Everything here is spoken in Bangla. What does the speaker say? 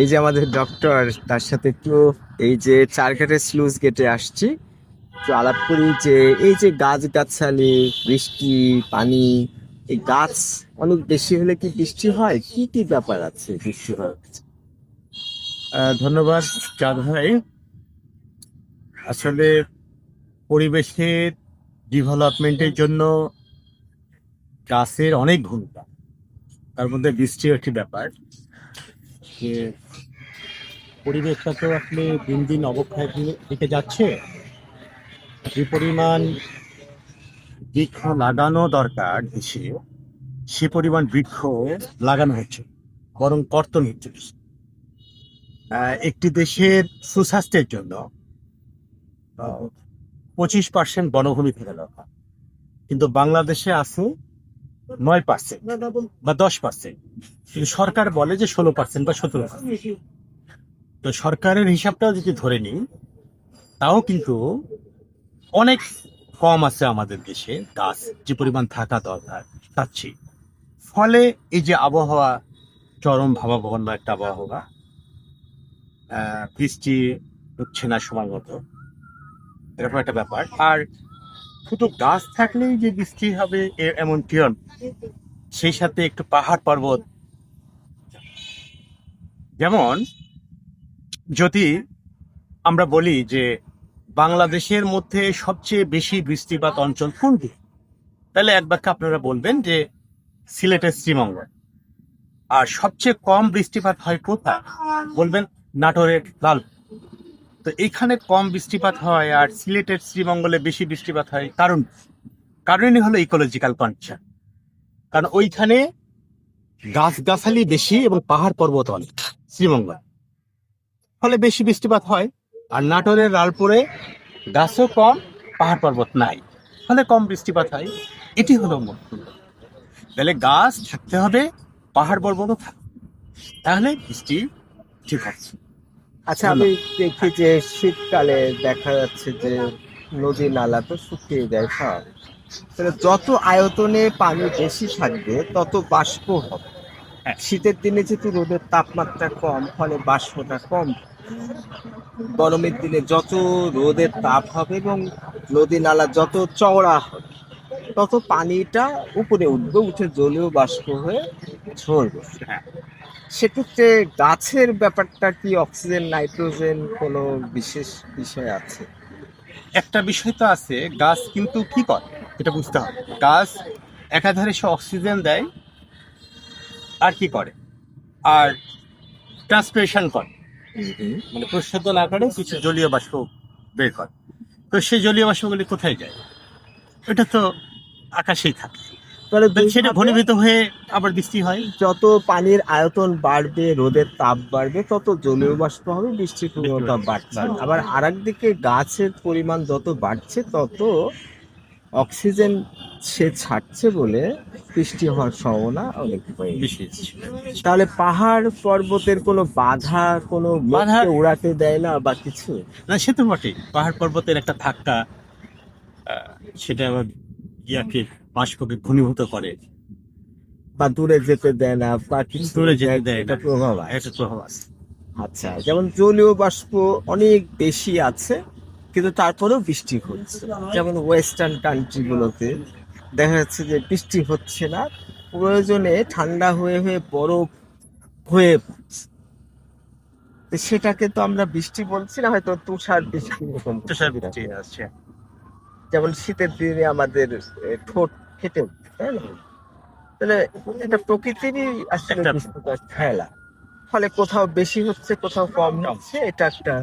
এই যে আমাদের ডক্টর তার সাথে একটু এই যে চারঘাটের স্লুজ গেটে আসছি। একটু আলাপ করি যে এই যে গাছ গাছালি, বৃষ্টি, পানি, এই গাছ অনেক বেশি হলে কি বৃষ্টি হয়? কি কি ব্যাপার আছে বৃষ্টি হওয়ার ধন্যবাদ চাঁদ ভাই। আসলে পরিবেশের ডেভেলপমেন্টের জন্য গাছের অনেক ভূমিকা। তার মধ্যে বৃষ্টিও একটি ব্যাপার। যে পরিবেশটা তো আসলে দিন দিন অবক্ষয়ের দিকে- যাচ্ছে যে পরিমাণ বৃক্ষ লাগানো দরকার দেশে সে পরিমাণ বৃক্ষ লাগানো হচ্ছে বরং কর্তন হচ্ছে। একটি দেশের সুস্বাস্থ্যের জন্য পঁচিশ পার্সেন্ট বনভূমি ফেলে দরকার। কিন্তু বাংলাদেশে আছে নয় পার্সেন্ট বা দশ পার্সেন্ট কিন্তু সরকার বলে যে ষোলো পার্সেন্ট বা সতেরো পার্সেন্ট তো সরকারের হিসাবটাও যদি ধরে নিই তাও কিন্তু অনেক কম আছে আমাদের দেশে গাছ যে পরিমাণ থাকা দরকার চেয়ে। ফলে এই যে আবহাওয়া চরম ভাবাবহন্য একটা আবহাওয়া আহ, বৃষ্টি হচ্ছে না সময় মতো। এরকম একটা ব্যাপার। আর শুধু গাছ থাকলেই যে বৃষ্টি হবে এমন কিয়ন সেই সাথে একটু পাহাড় পর্বত। যেমন, যদি আমরা বলি যে বাংলাদেশের মধ্যে সবচেয়ে বেশি বৃষ্টিপাত অঞ্চল কোনটি? তাহলে এক বাক্যে আপনারা বলবেন যে সিলেটের শ্রীমঙ্গল। আর সবচেয়ে কম বৃষ্টিপাত হয় কোথায়? বলবেন নাটোরের লাল তো এখানে কম বৃষ্টিপাত হয় আর সিলেটের শ্রীমঙ্গলে বেশি বৃষ্টিপাত হয়। কারণ, কারণই হলো ইকোলজিক্যাল কন্ডিশন কারণ ওইখানে গাছগাছালি বেশি এবং পাহাড় পর্বত অনেক, শ্রীমঙ্গল। ফলে বেশি বৃষ্টিপাত হয় আর নাটোরের লালপুরে গাছও কম, পাহাড় পর্বত নাই। ফলে কম বৃষ্টিপাত হয়। এটি হলো মূল তাহলে গাছ থাকতে হবে, পাহাড় পর্বতও থাকবে তাহলে বৃষ্টি ঠিক আছে আচ্ছা আমি দেখি যে শীতকালে দেখা যাচ্ছে যে নদী নালা তো শুকিয়ে যায় সব। তাহলে যত আয়তনে পানি বেশি থাকবে তত বাষ্প হবে। হ্যাঁ। শীতের দিনে যেহেতু রোদের তাপমাত্রা কম ফলে বাষ্পটা কম। গরমের দিনে যত রোদের তাপ হবে এবং নদী নালা যত চওড়া হবে তত পানিটা উপরে উঠবে উঠে জলীয় বাষ্প হয়ে ঝরবে। হ্যাঁ। সেক্ষেত্রে গাছের ব্যাপারটা কি অক্সিজেন নাইট্রোজেন কোনো বিশেষ বিষয় আছে? একটা বিষয় তো আছে গাছ কিন্তু কি করে? এটা বুঝতে হবে। গাছ একাধারে সে অক্সিজেন দেয় আর কি করে? আর ট্রান্সপিরেশন করে। মানে প্রশোধন আকারে কিছু জলীয় বাষ্প বের করে। তো সেই জলীয় বাষ্পগুলি কোথায় যায়? এটা তো আকাশেই থাকে। তাহলে সেটা দুইভাবে ঘনীভূত হয়ে আবার বৃষ্টি হয়? যত পানির আয়তন বাড়বে রোদের তাপ বাড়বে তত জলীয় বাষ্প হবে বৃষ্টির পূর্ণতা বাড়ছে। আবার আরেক দিকে গাছের পরিমাণ যত বাড়ছে তত অক্সিজেন সে ছাড়ছে বলে বৃষ্টি হওয়ার সম্ভাবনা অনেক তাহলে পাহাড় পর্বতের কোনো বাধা কোনো বাধা- উড়াতে দেয় না বা কিছু? না সে তো বটেই। পাহাড় পর্বতের একটা ধাক্কা সেটা আবার ইয়াকে বাষ্পকে ঘনীভূত করে। বা দূরে যেতে দেয় না বা দূরে যেতে দেয় এটা প্রভাব আছে। একটা প্রভাব আছে। আচ্ছা যেমন জলীয় বাষ্প অনেক বেশি আছে কিন্তু তারপরেও বৃষ্টি হচ্ছে। যেমন ওয়েস্টার্ন কান্ট্রি গুলোতে দেখা যাচ্ছে যে বৃষ্টি হচ্ছে না প্রয়োজনে ঠান্ডা হয়ে হয়ে বরফ হয়ে সেটাকে তো আমরা বৃষ্টি বলছি না হয়তো তুষার বৃষ্টি তুষার বৃষ্টি আসছে যেমন শীতের দিনে আমাদের ঠোঁট ফেটে উঠবে তাই না? তাহলে এটা প্রকৃতিরই আসলে খেলা। ফলে কোথাও বেশি হচ্ছে কোথাও কম হচ্ছে এটা একটা